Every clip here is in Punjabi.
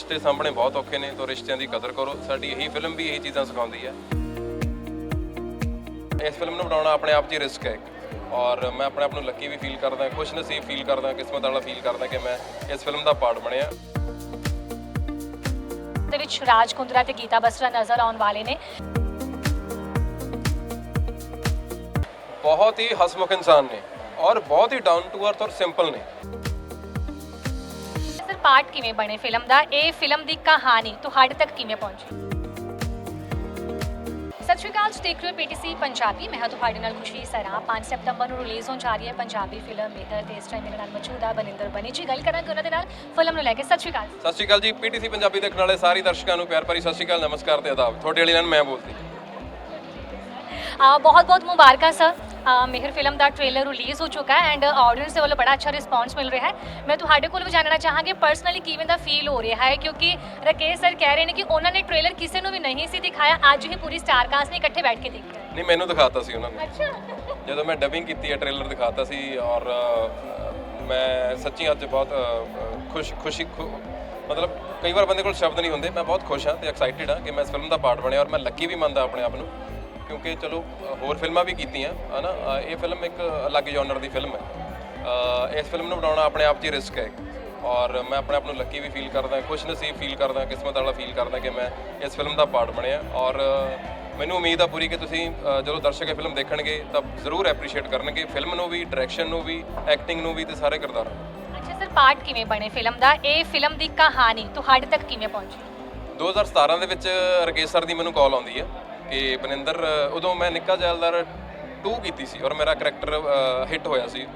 ਰਿਸ਼ਤੇ ਸਾਹਮਣੇ ਬਹੁਤ ਔਖੇ ਨੇ ਤਾਂ ਰਿਸ਼ਤਿਆਂ ਦੀ ਕਦਰ ਕਰੋ। ਸਾਡੀ ਇਹੀ ਫਿਲਮ ਵੀ ਇਹੀ ਚੀਜ਼ਾਂ ਸਿਖਾਉਂਦੀ ਹੈ। ਇਸ ਫਿਲਮ ਨੂੰ ਬਣਾਉਣਾ ਆਪਣੇ ਆਪ 'ਚ ਹੀ ਰਿਸਕ ਹੈ। ਔਰ ਮੈਂ ਆਪਣੇ ਆਪ ਨੂੰ ਲੱਕੀ ਵੀ ਫੀਲ ਕਰਦਾ ਖੁਸ਼ ਨਸੀਬ ਫੀਲ ਕਰਦਾ ਕਿਸਮਤ ਵਾਲਾ ਫੀਲ ਕਰਦਾ ਕਿ ਮੈਂ ਇਸ ਫਿਲਮ ਦਾ ਪਾਰਟ ਬਣਿਆ। ਦੇ ਵਿੱਚ ਰਾਜ ਕੁੰਦਰਾ ਤੇ ਗੀਤਾ ਬਸਰਾ ਨਜ਼ਰ ਆਉਣ ਵਾਲੇ ਨੇ। ਬਹੁਤ ਹੀ ਹਸਮੁਖ ਇਨਸਾਨ ਨੇ ਔਰ ਬਹੁਤ ਹੀ ਡਾਊਨ ਟੂ ਅਰਥ ਔਰ ਸਿੰਪਲ ਨੇ। ਪਾਰਟ ਕਿਵੇਂ ਬਣੇ ਫਿਲਮ ਦਾ? ਇਹ ਫਿਲਮ ਦੀ ਕਹਾਣੀ ਤੁਹਾਡੇ ਤੱਕ ਕਿਵੇਂ ਪਹੁੰਚੀ? ਸਤਿ ਸ਼੍ਰੀ ਅਕਾਲ ਦੇਖ ਰਹੇ ਪੀਟੀਸੀ ਪੰਜਾਬੀ। ਮੈਂ ਹਾਂ ਤੁਹਾਡੇ ਨਾਲ ਖੁਸ਼ੀ ਸਰਾਂ। 5 ਸਤੰਬਰ ਨੂੰ ਰਿਲੀਜ਼ ਹੋਣ ਜਾ ਰਹੀ ਹੈ ਪੰਜਾਬੀ ਫਿਲਮ ਮੇਹਰ ਤੇ ਇਸ ਟਾਈਮ ਮੇਰੇ ਨਾਲ ਮੌਜੂਦ ਆ ਬਨਿੰਦਰ ਬਨੀ ਜੀ। ਗੱਲ ਕਰਾਂਗੇ ਉਹਨਾਂ ਦੇ ਨਾਲ। ਫਿਲਮ ਨੂੰ ਲੈ ਕੇ। ਸਤਿ ਸ਼੍ਰੀ ਅਕਾਲ। ਸਤਿ ਸ਼੍ਰੀ ਅਕਾਲ ਜੀ। ਪੀਟੀਸੀ ਪੰਜਾਬੀ ਦੇਖਣ ਵਾਲੇ ਸਾਰੇ ਦਰਸ਼ਕਾਂ ਨੂੰ ਪਿਆਰ ਭਰੀ ਸਤਿ ਸ਼੍ਰੀ ਅਕਾਲ ਨਮਸਕਾਰ ਤੇ ਆਦਾਬ। ਤੁਹਾਡੇ ਵਾਲੀ ਨਾਲ ਮੈਂ ਬੋਲਦੀ। ਬਹੁਤ ਬਹੁਤ ਮੁਬਾਰਕਾਂ ਸਰ ਮਿਹਰ ਫਿਲਮ ਦਾ ਟ੍ਰੇਲਰ ਰਿਲੀਜ਼ ਹੋ ਚੁੱਕਾ ਹੈ ਐਂਡ ਆਡੀਅנס ਦੇ ਵੱਲੋਂ ਬੜਾ ਅੱਛਾ ਰਿਸਪਾਂਸ ਮਿਲ ਰਿਹਾ ਹੈ। ਮੈਂ ਤੁਹਾਡੇ ਕੋਲ ਵੀ ਜਾਣਨਾ ਚਾਹਾਂਗੀ ਪਰਸਨਲੀ ਕਿਵੇਂ ਦਾ ਫੀਲ ਹੋ ਰਿਹਾ ਹੈ ਕਿਉਂਕਿ ਰਕੇਸ਼ ਸਰ ਕਹਿ ਰਹੇ ਨੇ ਕਿ ਉਹਨਾਂ ਨੇ ਟ੍ਰੇਲਰ ਕਿਸੇ ਨੂੰ ਵੀ ਨਹੀਂ ਸੀ ਦਿਖਾਇਆ ਅੱਜ ਹੀ ਪੂਰੀ ਸਟਾਰ ਕਾਸਟ ਨੇ ਇਕੱਠੇ ਬੈਠ ਕੇ ਦੇਖਿਆ। ਨਹੀਂ ਮੈਨੂੰ ਦਿਖਾਤਾ ਸੀ ਉਹਨਾਂ ਨੇ। ਅੱਛਾ। ਜਦੋਂ ਮੈਂ ਡਬਿੰਗ ਕੀਤੀ ਹੈ ਟ੍ਰੇਲਰ ਦਿਖਾਤਾ ਸੀ ਔਰ ਮੈਂ ਸੱਚੀ ਅੱਜ ਬਹੁਤ ਖੁਸ਼ ਖੁਸ਼ੀ ਮਤਲਬ ਕਈ ਵਾਰ ਬੰਦੇ ਕੋਲ ਸ਼ਬਦ ਨਹੀਂ ਹੁੰਦੇ ਮੈਂ ਬਹੁਤ ਖੁਸ਼ ਹਾਂ ਤੇ ਐਕਸਾਈਟਿਡ ਹਾਂ ਕਿ ਮੈਂ ਇਸ ਫਿਲਮ ਦਾ ਪਾਰਟ ਬਣਿਆ ਔਰ ਮੈਂ ਲੱਕੀ ਵੀ ਮੰਨਦਾ ਆਪਣੇ ਆਪ ਨੂੰ। ਕਿਉਂਕਿ ਚਲੋ ਹੋਰ ਫਿਲਮਾਂ ਵੀ ਕੀਤੀਆਂ ਹਨਾ? ਇਹ ਫਿਲਮ ਇੱਕ ਅਲੱਗ ਜਨਰ ਦੀ ਫਿਲਮ ਹੈ। ਇਸ ਫਿਲਮ ਨੂੰ ਬਣਾਉਣਾ ਆਪਣੇ ਆਪ 'ਚ ਹੀ ਰਿਸਕ ਹੈ। ਔਰ ਮੈਂ ਆਪਣੇ ਆਪ ਨੂੰ ਲੱਕੀ ਵੀ ਫੀਲ ਕਰਦਾ ਖੁਸ਼ ਨਸੀਬ ਫੀਲ ਕਰਦਾ ਕਿਸਮਤ ਵਾਲਾ ਫੀਲ ਕਰਦਾ ਕਿ ਮੈਂ ਇਸ ਫਿਲਮ ਦਾ ਪਾਰਟ ਬਣਿਆ। ਔਰ ਮੈਨੂੰ ਉਮੀਦ ਆ ਪੂਰੀ ਕਿ ਤੁਸੀਂ ਜਦੋਂ ਦਰਸ਼ਕ ਇਹ ਫਿਲਮ ਦੇਖਣਗੇ ਤਾਂ ਜ਼ਰੂਰ ਐਪਰੀਸ਼ੀਏਟ ਕਰਨਗੇ। ਫਿਲਮ ਨੂੰ ਵੀ ਡਾਇਰੈਕਸ਼ਨ ਨੂੰ ਵੀ ਐਕਟਿੰਗ ਨੂੰ ਵੀ ਤੇ ਸਾਰੇ ਕਿਰਦਾਰਾਂ ਨੂੰ। ਅੱਛਾ ਸਰ ਪਾਰਟ ਕਿਵੇਂ ਬਣੇ ਫਿਲਮ ਦਾ? ਇਹ ਫਿਲਮ ਦੀ ਕਹਾਣੀ ਤੁਹਾਡੇ ਤੱਕ ਕਿਵੇਂ ਪਹੁੰਚੀ? 2017 ਦੇ ਵਿੱਚ ਰਕੇਸ਼ ਸਰ ਦੀ ਮੈਨੂੰ ਕਾਲ ਆਉਂਦੀ ਹੈ। ਕਿ ਬਨਿੰਦਰ, ਉਦੋਂ ਮੈਂ ਨਿੱਕਾ ਜੈਲਦਾਰ 2 ਕੀਤੀ ਸੀ ਔਰ ਮੇਰਾ ਕਰੈਕਟਰ ਹਿੱਟ ਹੋਇਆ ਸੀ।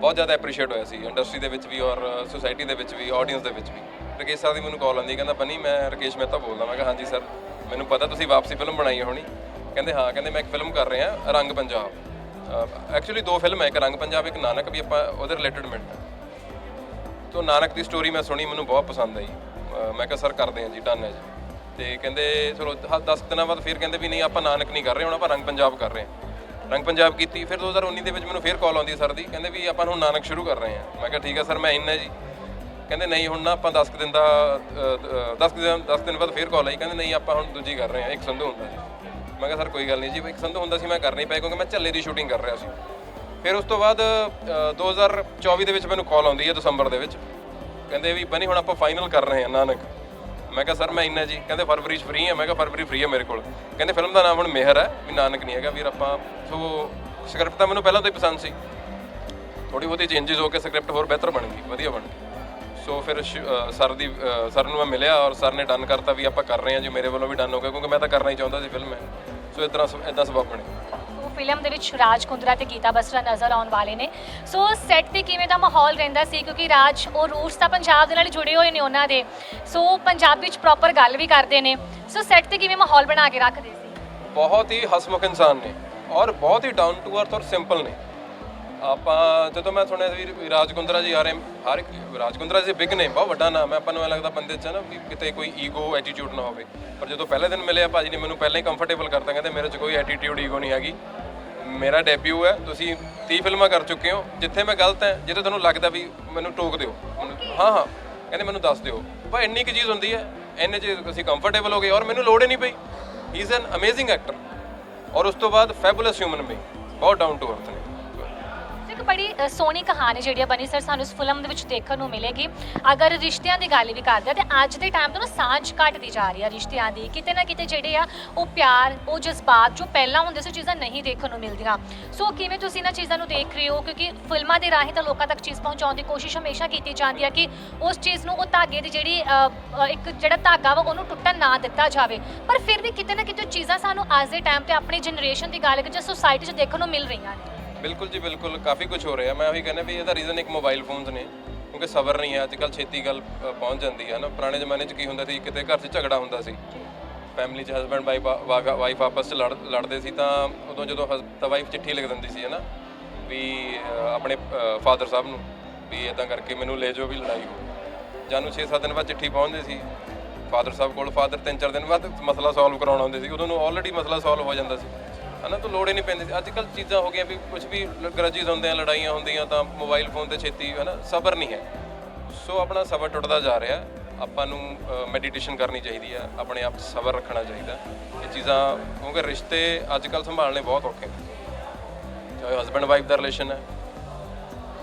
ਬਹੁਤ ਜ਼ਿਆਦਾ ਐਪਰੀਸ਼ੀਏਟ ਹੋਇਆ ਸੀ ਇੰਡਸਟਰੀ ਦੇ ਵਿੱਚ ਵੀ ਔਰ ਸੋਸਾਇਟੀ ਦੇ ਵਿੱਚ ਵੀ ਆਡੀਅנס ਦੇ ਵਿੱਚ ਵੀ। ਰਕੇਸ਼ ਸਰ ਦੀ ਮੈਨੂੰ ਕਾਲ ਆਉਂਦੀ, ਕਹਿੰਦਾ, ਬਨੀ, ਮੈਂ ਰਕੇਸ਼ ਮਹਿਤਾ ਬੋਲਦਾ। ਮੈਂ ਕਿਹਾ, ਹਾਂਜੀ ਸਰ ਮੈਨੂੰ ਪਤਾ ਤੁਸੀਂ ਵਾਪਸੀ ਫਿਲਮ ਬਣਾਈ ਹੈ ਹੋਣੀ। ਕਹਿੰਦੇ, ਹਾਂ। ਕਹਿੰਦੇ, ਮੈਂ ਇੱਕ ਫਿਲਮ ਕਰ ਰਿਹਾ, ਰੰਗ ਪੰਜਾਬ। ਐਕਚੁਅਲੀ ਦੋ ਫਿਲਮ ਹੈ ਇੱਕ ਰੰਗ ਪੰਜਾਬ, ਇੱਕ ਨਾਨਕ, ਵੀ ਆਪਾਂ ਉਹਦੇ ਰਿਲੇਟਡ ਮਿੰਟ ਤੋ ਨਾਨਕ ਦੀ ਸਟੋਰੀ ਮੈਂ ਸੁਣੀ, ਮੈਨੂੰ ਬਹੁਤ ਪਸੰਦ ਆਈ। ਮੈਂ ਕਿਹਾ, ਸਰ, ਕਰਦੇ ਹਾਂ ਜੀ ਡਨ ਹੈ ਜੀ। ਤੇ ਕਹਿੰਦੇ ਚਲੋ 10 ਦਿਨਾਂ ਬਾਅਦ ਫਿਰ ਕਹਿੰਦੇ ਵੀ ਨਹੀਂ ਆਪਾਂ ਨਾਨਕ ਨਹੀਂ ਕਰ ਰਹੇ ਹੁਣ ਆਪਾਂ ਰੰਗ ਪੰਜਾਬ ਕਰ ਰਹੇ ਹਾਂ। ਰੰਗ ਪੰਜਾਬ ਕੀਤੀ ਫਿਰ 2019 ਦੇ ਵਿੱਚ ਮੈਨੂੰ ਫਿਰ ਕਾਲ ਆਉਂਦੀ ਸਰ ਦੀ ਕਹਿੰਦੇ ਵੀ ਆਪਾਂ ਹੁਣ ਨਾਨਕ ਸ਼ੁਰੂ ਕਰ ਰਹੇ ਹਾਂ। ਮੈਂ ਕਿਹਾ ਠੀਕ ਹੈ ਸਰ ਮੈਂ ਇੰਨਾ ਜੀ। ਕਹਿੰਦੇ ਨਹੀਂ ਹੁਣ ਨਾ ਆਪਾਂ 10 ਕੁ ਦਿਨ ਦਾ 10 ਦਿਨ 10 ਦਿਨ ਬਾਅਦ ਫਿਰ ਕਾਲ ਆਈ ਕਹਿੰਦੇ ਨਹੀਂ ਆਪਾਂ ਹੁਣ ਦੂਜੀ ਕਰ ਰਹੇ ਹਾਂ ਇੱਕ ਸੰਧੂ ਹੁੰਦਾ ਜੀ। ਮੈਂ ਕਿਹਾ ਸਰ ਕੋਈ ਗੱਲ ਨਹੀਂ ਜੀ ਇੱਕ ਸੰਧੂ ਹੁੰਦਾ ਸੀ ਮੈਂ ਕਰਨੀ ਨਹੀਂ ਕਿਉਂਕਿ ਮੈਂ ਝੱਲੇ ਦੀ ਸ਼ੂਟਿੰਗ ਕਰ ਰਿਹਾ ਸੀ। ਫਿਰ ਉਸ ਤੋਂ ਬਾਅਦ ਅ, 2024 ਦੇ ਵਿੱਚ ਮੈਨੂੰ ਕਾਲ ਆਉਂਦੀ ਹੈ ਦਸੰਬਰ ਦੇ ਵਿੱਚ। ਕਹਿੰਦੇ ਵੀ ਬਣੀ ਹੁਣ ਆਪਾਂ ਫਾਈਨਲ ਕਰ ਰਹੇ ਹਾਂ ਨਾਨਕ। ਮੈਂ ਕਿਹਾ, ਸਰ, ਮੈਂ ਇੰਨਾ ਜੀ। ਕਹਿੰਦੇ, ਫਰਵਰੀ 'ਚ ਫ੍ਰੀ ਹਾਂ ਮੈਂ ਕਿਹਾ, ਫਰਵਰੀ ਫ੍ਰੀ ਹੈ ਮੇਰੇ ਕੋਲ। ਕਹਿੰਦੇ, ਫਿਲਮ ਦਾ ਨਾਮ ਹੁਣ ਮਿਹਰ ਹੈ ਵੀ ਨਾਨਕ ਨਹੀਂ ਹੈਗਾ। ਵੀਰ, ਆਪਾਂ, ਸੋ ਸਕ੍ਰਿਪਟ ਤਾਂ ਮੈਨੂੰ ਪਹਿਲਾਂ ਤੋਂ ਹੀ ਪਸੰਦ ਸੀ। ਥੋੜੀ ਬਹੁਤੀ ਚੇਂਜਸ ਹੋ ਕੇ ਸਕ੍ਰਿਪਟ ਹੋਰ ਬਿਹਤਰ ਬਣ ਗਈ, ਵਧੀਆ ਬਣ ਗਈ। ਸੋ ਫਿਰ ਸ਼- ਸਰ ਦੀ ਸਰ ਨੂੰ ਮੈਂ ਮਿਲਿਆ ਔਰ ਸਰ ਨੇ ਡਨ ਕਰਤਾ ਵੀ ਆਪਾਂ ਕਰ ਰਹੇ ਹਾਂ, ਜੀ ਮੇਰੇ ਵੱਲੋਂ ਵੀ ਡਨ ਹੋ ਗਿਆ, ਕਿਉਂਕਿ ਮੈਂ ਤਾਂ ਕਰਨਾ ਹੀ ਚਾਹੁੰਦਾ ਸੀ ਫਿਲਮ ਹੈ ਸੋ ਇਦਾਂ ਇਦਾਂ ਸਬਬ ਬਣੇ। ਫਿਲਮ ਦੇ ਵਿੱਚ ਰਾਜ ਕੁੰਦਰਾ ਤੇ ਗੀਤਾ ਬਸਰਾ ਨਜ਼ਰ ਆਉਣ ਵਾਲੇ ਨੇ। ਸੋ ਸੈੱਟ ਤੇ ਕਿਵੇਂ ਦਾ ਮਾਹੌਲ ਰਹਿੰਦਾ ਸੀ? ਕਿਉਂਕਿ ਰਾਜ ਉਹ ਰੂਟਸ ਤਾਂ ਪੰਜਾਬ ਦੇ ਨਾਲ ਜੁੜੇ ਹੋਏ ਨੇ ਉਹਨਾਂ ਦੇ। ਸੋ ਪੰਜਾਬ ਵਿੱਚ ਪ੍ਰੋਪਰ ਗੱਲ ਵੀ ਕਰਦੇ ਨੇ। ਸੋ ਸੈੱਟ ਤੇ ਕਿਵੇਂ ਮਾਹੌਲ ਬਣਾ ਕੇ ਰੱਖਦੇ ਸੀ? ਬਹੁਤ ਹੀ ਹਸਮੁਖ ਇਨਸਾਨ ਨੇ ਔਰ ਬਹੁਤ ਹੀ ਡਾਊਨ ਟੂ ਅਰਥ ਔਰ ਸਿੰਪਲ ਨੇ। ਆਪਾਂ, ਜਦੋਂ ਮੈਂ ਸੁਣਿਆ ਸੀ ਵੀ ਰਾਜਕੁੰਦਰਾ ਜੀ ਆ ਰਹੇ ਹਰ ਇੱਕ ਰਾਜ ਜੀ ਬਿਗ ਨੇ ਬਹੁਤ ਵੱਡਾ ਨਾਮ ਹੈ। ਆਪਾਂ ਨੂੰ ਐਂ ਲੱਗਦਾ ਬੰਦੇ 'ਚ ਨਾ ਵੀ ਕਿਤੇ ਕੋਈ ਈਗੋ ਐਟੀਟਿਊਡ ਨਾ ਹੋਵੇ। ਪਰ ਜਦੋਂ ਪਹਿਲੇ ਦਿਨ ਮਿਲਿਆ ਭਾਜੀ ਨੇ ਮੈਨੂੰ ਪਹਿਲਾਂ ਹੀ ਕੰਫਰਟੇਬਲ ਕਰਤਾ ਕਹਿੰਦੇ ਮੇਰੇ 'ਚ ਕੋਈ ਐਟੀਟਿਊਡ ਈਗੋ ਨਹੀਂ ਹੈਗੀ। ਮੇਰਾ ਡੈਬਿਊ ਹੈ, ਤੁਸੀਂ 30 ਫਿਲਮਾਂ ਕਰ ਚੁੱਕੇ ਹੋ। ਜਿੱਥੇ ਮੈਂ ਗਲਤ ਹਾਂ, ਜਿੱਥੇ ਤੁਹਾਨੂੰ ਲੱਗਦਾ ਵੀ ਮੈਨੂੰ ਟੋਕ ਦਿਓ। ਹਾਂ ਹਾਂ, ਕਹਿੰਦੇ ਮੈਨੂੰ ਦੱਸ ਦਿਓ। ਬਸ ਇੰਨੀ ਕੁ ਚੀਜ਼ ਹੁੰਦੀ ਹੈ, ਇੰਨੇ 'ਚ ਅਸੀਂ ਕੰਫਰਟੇਬਲ ਹੋ ਗਏ ਔਰ ਮੈਨੂੰ ਲੋੜ ਹੀ ਨਹੀਂ ਪਈ। He is an amazing actor ਔਰ ਉਸ ਤੋਂ ਬਾਅਦ ਫੈਬੂਲਸ ਹਿਊਮਨ ਬੀਇੰਗ ਬਹੁਤ ਡਾਊਨ ਟੂ ਅਰਥ ਨੇ। ਇੱਕ ਬੜੀ ਅ, ਸੋਹਣੀ ਕਹਾਣੀ ਜਿਹੜੀ ਆ ਬਣੀ ਸਰ ਸਾਨੂੰ ਇਸ ਫਿਲਮ ਦੇ ਵਿੱਚ ਦੇਖਣ ਨੂੰ ਮਿਲੇਗੀ। ਅਗਰ ਰਿਸ਼ਤਿਆਂ ਦੀ ਗੱਲ ਵੀ ਕਰਦੇ ਆ ਤੇ ਅੱਜ ਦੇ ਟਾਈਮ ਤੋਂ ਨਾ ਸਾਂਝ ਘਟਦੀ ਜਾ ਰਹੀ ਆ ਰਿਸ਼ਤਿਆਂ ਦੀ। ਕਿਤੇ ਨਾ ਕਿਤੇ ਜਿਹੜੇ ਆ ਉਹ ਪਿਆਰ ਉਹ ਜਜ਼ਬਾਤ ਜੋ ਪਹਿਲਾਂ ਹੁੰਦੇ ਸੀ ਉਹ ਚੀਜ਼ਾਂ ਨਹੀਂ ਦੇਖਣ ਨੂੰ ਮਿਲਦੀਆਂ। ਸੋ ਕਿਵੇਂ ਤੁਸੀਂ ਇਹਨਾਂ ਚੀਜ਼ਾਂ ਨੂੰ ਦੇਖ ਰਹੇ ਹੋ? ਕਿਉਂਕਿ ਫਿਲਮਾਂ ਦੇ ਰਾਹੀਂ ਤਾਂ ਲੋਕਾਂ ਤੱਕ ਚੀਜ਼ ਪਹੁੰਚਾਉਣ ਦੀ ਕੋਸ਼ਿਸ਼ ਹਮੇਸ਼ਾ ਕੀਤੀ ਜਾਂਦੀ ਆ ਕਿ ਉਸ ਚੀਜ਼ ਨੂੰ ਉਹ ਧਾਗੇ ਦੀ ਜਿਹੜੀ ਅ, ਅ, ਇੱਕ ਜਿਹੜਾ ਧਾਗਾ ਵਾ ਉਹਨੂੰ ਟੁੱਟਣ ਨਾ ਦਿੱਤਾ ਜਾਵੇ। ਪਰ ਫਿਰ ਵੀ ਕਿਤੇ ਨਾ ਕਿਤੇ ਉਹ ਚੀਜ਼ਾਂ ਸਾਨੂੰ ਅੱਜ ਦੇ ਟਾਈਮ ਤੇ ਆਪਣੀ ਜਨਰੇਸ਼ਨ ਦੀ ਗੱਲ ਕਰੀਏ ਜਾਂ ਸੋਸਾਇਟੀ 'ਚ ਦੇਖਣ ਨੂੰ ਮਿਲ ਰਹੀਆਂ ਨੇ। ਬਿਲਕੁਲ ਜੀ ਬਿਲਕੁਲ। ਕਾਫੀ ਕੁਝ ਹੋ ਰਿਹਾ। ਮੈਂ ਉਹੀ ਕਹਿੰਦਾ ਵੀ ਇਹਦਾ ਰੀਜ਼ਨ ਇੱਕ ਮੋਬਾਈਲ ਫੋਨਸ ਨੇ ਕਿਉਂਕਿ ਸਬਰ ਨਹੀਂ ਹੈ। ਅੱਜ ਅੱਜਕੱਲ ਛੇਤੀ ਗੱਲ ਅ, ਪਹੁੰਚ ਜਾਂਦੀ ਹੈ ਨਾ। ਪੁਰਾਣੇ ਜ਼ਮਾਨੇ 'ਚ ਕੀ ਹੁੰਦਾ ਸੀ ਕਿਤੇ ਘਰ 'ਚ ਝਗੜਾ ਹੁੰਦਾ ਸੀ। ਫੈਮਿਲੀ 'ਚ ਹਸਬੰਡ ਵਾਈਫ ਵਾਈਫ ਆਪਸ 'ਚ ਲੜ ਲੜਦੇ ਸੀ ਤਾਂ ਉਦੋਂ ਜਦੋਂ ਹਸ- ਤਾਂ ਵਾਈਫ ਚਿੱਠੀ ਲਿਖ ਦਿੰਦੀ ਸੀ ਹੈ ਨਾ। ਵੀ ਅ, ਆਪਣੇ ਫਾਦਰ ਸਾਹਿਬ ਨੂੰ ਵੀ ਇਦਾਂ ਕਰਕੇ ਮੈਨੂੰ ਲੈ ਜਾਓ ਵੀ ਲੜਾਈ ਹੋ। ਜਾਨੂੰ 6-7 ਦਿਨ ਬਾਅਦ ਚਿੱਠੀ ਪਹੁੰਚਦੀ ਸੀ। ਫਾਦਰ ਸਾਹਿਬ ਕੋਲ ਫਾਦਰ 3-4 ਦਿਨ ਬਾਅਦ ਮਸਲਾ ਸੋਲਵ ਕਰਾਉਣ ਹੁੰਦੇ ਸੀ। ਉਦੋਂ ਨੂੰ ਆਲਰੇਡੀ ਮਸਲਾ ਸੋਲਵ ਹੋ ਜਾਂਦਾ ਸੀ। ਹਨਾ, ਤਾਂ ਲੋੜ ਹੀ ਨਹੀਂ ਪੈਂਦੀ। ਅੱਜ ਕੱਲ ਚੀਜ਼ਾਂ ਹੋ ਗਈਆਂ ਵੀ ਕੁਝ ਵੀ ਗਰਜੀਜ਼ ਹੁੰਦੇ ਆ ਲੜਾਈਆਂ ਹੁੰਦੀਆਂ, ਤਾਂ ਮੋਬਾਈਲ ਫੋਨ ਤੇ ਛੇਤੀ, ਹਨਾ, ਸਬਰ ਨਹੀਂ ਹੈ। ਸੋ ਆਪਣਾ ਸਬਰ ਟੁੱਟਦਾ ਜਾ ਰਿਹਾ। ਆਪਾਂ ਨੂੰ ਮੈਡੀਟੇਸ਼ਨ ਕਰਨੀ ਚਾਹੀਦੀ ਆ। ਆਪਣੇ ਆਪ 'ਚ ਸਬਰ ਰੱਖਣਾ ਚਾਹੀਦਾ। ਇਹ ਚੀਜ਼ਾਂ, ਕਿਉਂਕਿ ਰਿਸ਼ਤੇ ਅੱਜ ਕੱਲ੍ਹ ਸੰਭਾਲਣੇ ਬਹੁਤ ਔਖੇ ਨੇ। ਚਾਹੇ ਹਸਬੰਡ ਵਾਈਫ ਦਾ ਰਿਲੇਸ਼ਨ ਹੈ,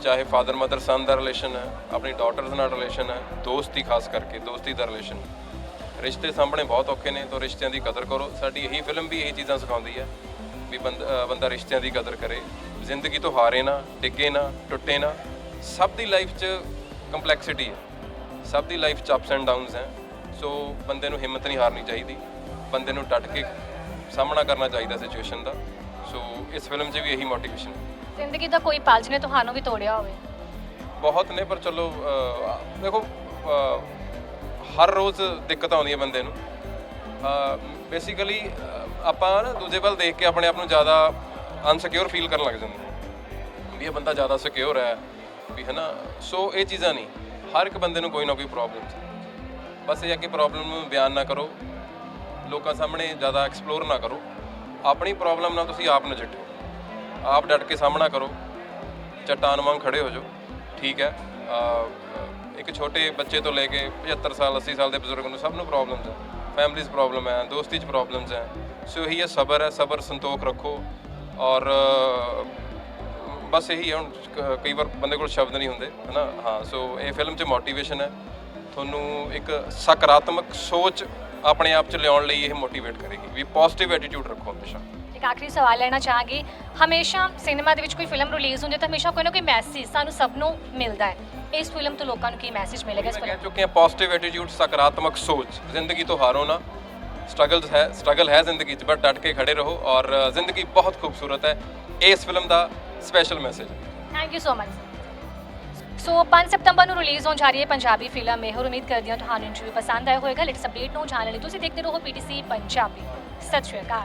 ਚਾਹੇ ਫਾਦਰ ਮਦਰ ਸਨ ਦਾ ਰਿਲੇਸ਼ਨ ਹੈ, ਆਪਣੀ ਡਾਟਰਸ ਨਾਲ ਰਿਲੇਸ਼ਨ ਹੈ, ਦੋਸਤੀ ਖਾਸ ਕਰਕੇ, ਦੋਸਤੀ ਦਾ ਰਿਲੇਸ਼ਨ ਰਿਸ਼ਤੇ ਸਾਹਮਣੇ ਬਹੁਤ ਔਖੇ ਨੇ, ਤਾਂ ਰਿਸ਼ਤਿਆਂ ਦੀ ਕਦਰ ਕਰੋ। ਸਾਡੀ ਇਹੀ ਫਿਲਮ ਵੀ ਇਹੀ ਚੀਜ਼ਾਂ ਸਿਖਾਉਂਦੀ ਹੈ। ਵੀ ਬੰਦ- ਰਿਸ਼ਤਿਆਂ ਦੀ ਕਦਰ ਕਰੇ। ਜ਼ਿੰਦਗੀ ਤੋਂ ਹਾਰੇ ਨਾ ਡਿੱਗੇ ਨਾ ਟੁੱਟੇ ਨਾ। ਸਭ ਦੀ ਲਾਈਫ 'ਚ ਕੰਪਲੈਕਸਿਟੀ ਹੈ। ਸਭ ਦੀ ਲਾਈਫ 'ਚ ਅਪਸ ਐਂਡ ਡਾਊਨਸ ਹੈ। ਸੋ ਬੰਦੇ ਨੂੰ ਹਿੰਮਤ ਨਹੀਂ ਹਾਰਨੀ ਚਾਹੀਦੀ। ਬੰਦੇ ਨੂੰ ਡਟ ਕੇ ਸਾਹਮਣਾ ਕਰਨਾ ਚਾਹੀਦਾ ਸਿਚੁਏਸ਼ਨ ਦਾ। ਸੋ ਇਸ ਫਿਲਮ 'ਚ ਵੀ ਇਹੀ ਮੋਟੀਵੇਸ਼ਨ ਹੈ। ਜ਼ਿੰਦਗੀ ਦਾ ਕੋਈ ਪਲ ਜਿਹਨੇ ਤੁਹਾਨੂੰ ਵੀ ਤੋੜਿਆ ਹੋਵੇ? ਬਹੁਤ ਨੇ ਪਰ ਚਲੋ ਦੇਖੋ ਹਰ ਰੋਜ਼ ਦਿੱਕਤ ਆਉਂਦੀ ਹੈ ਬੰਦੇ ਨੂੰ। ਬੇਸਿਕਲੀ ਆਪਾਂ ਨਾ ਦੂਜੇ ਵੱਲ ਦੇਖ ਕੇ ਆਪਣੇ ਆਪ ਨੂੰ ਜ਼ਿਆਦਾ ਅਨਸਿਕਿਉਰ ਫੀਲ ਕਰਨ ਲੱਗ ਜਾਂਦੇ ਹਾਂ ਵੀ ਇਹ ਬੰਦਾ ਜ਼ਿਆਦਾ ਸਿਕਿਉਰ ਹੈ, ਵੀ ਹੈ ਨਾ ਸੋ ਇਹ ਚੀਜ਼ਾਂ ਨਹੀਂ। ਹਰ ਇੱਕ ਬੰਦੇ ਨੂੰ ਕੋਈ ਨਾ ਕੋਈ ਪ੍ਰੋਬਲਮ ਬਸ ਇਹ ਹੈ ਕਿ ਪ੍ਰੋਬਲਮ ਨੂੰ ਬਿਆਨ ਨਾ ਕਰੋ। ਲੋਕਾਂ ਸਾਹਮਣੇ ਜ਼ਿਆਦਾ ਐਕਸਪਲੋਰ ਨਾ ਕਰੋ। ਆਪਣੀ ਪ੍ਰੋਬਲਮ ਨਾਲ ਤੁਸੀਂ ਆਪ ਨਜਿੱਠੋ ਆਪ ਡਟ ਕੇ ਸਾਹਮਣਾ ਕਰੋ। ਚਟਾਨ ਵਾਂਗ ਖੜੇ ਹੋ ਜਾਓ। ਠੀਕ ਹੈ। ਇੱਕ ਛੋਟੇ ਬੱਚੇ ਤੋਂ ਲੈ ਕੇ 75 ਸਾਲ 80 ਸਾਲ ਦੇ ਬਜ਼ੁਰਗ ਨੂੰ ਸਭ ਨੂੰ ਪ੍ਰੋਬਲਮਸ ਹੈ ਫੈਮਿਲੀਜ਼ ਪ੍ਰੋਬਲਮ ਹੈ, ਦੋਸਤੀ 'ਚ ਪ੍ਰੋਬਲਮਸ ਹੈ। ਸੋ ਇਹੀ ਹੈ, ਸਬਰ ਹੈ, ਸਬਰ ਸੰਤੋਖ ਰੱਖੋ। ਔਰ ਬਸ ਇਹੀ ਹੈ, ਹੁਣ ਕਈ ਵਾਰ ਬੰਦੇ ਕੋਲ ਸ਼ਬਦ ਨਹੀਂ ਹੁੰਦੇ, ਹਨਾ? ਹਾਂ, ਸੋ ਇਹ ਫਿਲਮ 'ਚ ਮੋਟੀਵੇਸ਼ਨ ਹੈ। ਤੁਹਾਨੂੰ ਇੱਕ ਸਕਾਰਾਤਮਕ ਸੋਚ ਆਪਣੇ ਆਪ 'ਚ ਲਿਆਉਣ ਲਈ ਇਹ ਮੋਟੀਵੇਟ ਕਰੇਗੀ। ਵੀ ਪੋਜ਼ਿਟਿਵ ਐਟੀਟਿਊਡ ਰੱਖੋ ਹਮੇਸ਼ਾ। ਇੱਕ ਆਖਰੀ ਸਵਾਲ ਲੈਣਾ ਚਾਹਾਂਗੀ। ਹਮੇਸ਼ਾ ਸਿਨੇਮਾ ਦੇ ਵਿੱਚ ਕੋਈ ਫਿਲਮ ਰਿਲੀਜ਼ ਹੁੰਦੀ ਹੈ ਤਾਂ ਹਮੇਸ਼ਾ ਕੋਈ ਨਾ ਕੋਈ ਮੈਸੇਜ ਸਾਨੂੰ ਸਭ ਨੂੰ ਮਿਲਦਾ ਹੈ। ਇਸ ਫਿਲਮ ਤੋਂ ਲੋਕਾਂ ਨੂੰ ਕੀ ਮੈਸੇਜ ਮਿਲੇਗਾ ਇਸ ਮੈਂ ਫਿਲਮ ਚੁੱਕੇ ਹਾਂ ਪੋਜ਼ਿਟਿਵ ਐਟੀਟਿਊਡ ਸਕਾਰਾਤਮਕ ਸੋਚ। ਜ਼ਿੰਦਗੀ ਤੋਂ ਹਾਰੋ ਨਾ। ਸਟਰਗਲਸ ਹੈ ਸਟਰਗਲ ਹੈ ਜ਼ਿੰਦਗੀ 'ਚ ਬਟ ਡਟ ਕੇ ਖੜੇ ਰਹੋ ਔਰ ਜ਼ਿੰਦਗੀ ਬਹੁਤ ਖੂਬਸੂਰਤ ਹੈ। ਇਸ film the special message thank you so much so 5 ਸਤੰਬਰ ਨੂੰ ਰਿਲੀਜ਼ ਹੋਣ ਜਾ ਰਹੀ ਹੈ ਪੰਜਾਬੀ ਫਿਲਮ ਇਹ ਉਮੀਦ ਕਰਦੀ ਹਾਂ ਤੁਹਾਨੂੰ ਇੰਟਰਵਿਊ ਪਸੰਦ ਆਇਆ ਹੋਵੇਗਾ। ਲੇਟੈਸਟ ਅਪਡੇਟ ਨੂੰ। ਜਾਣਨ ਲਈ ਤੁਸੀਂ ਦੇਖਦੇ ਰਹੋ ਪੀਟੀਸੀ ਪੰਜਾਬੀ ਸਤਿ ਸ਼੍ਰੀ ਅਕਾਲ।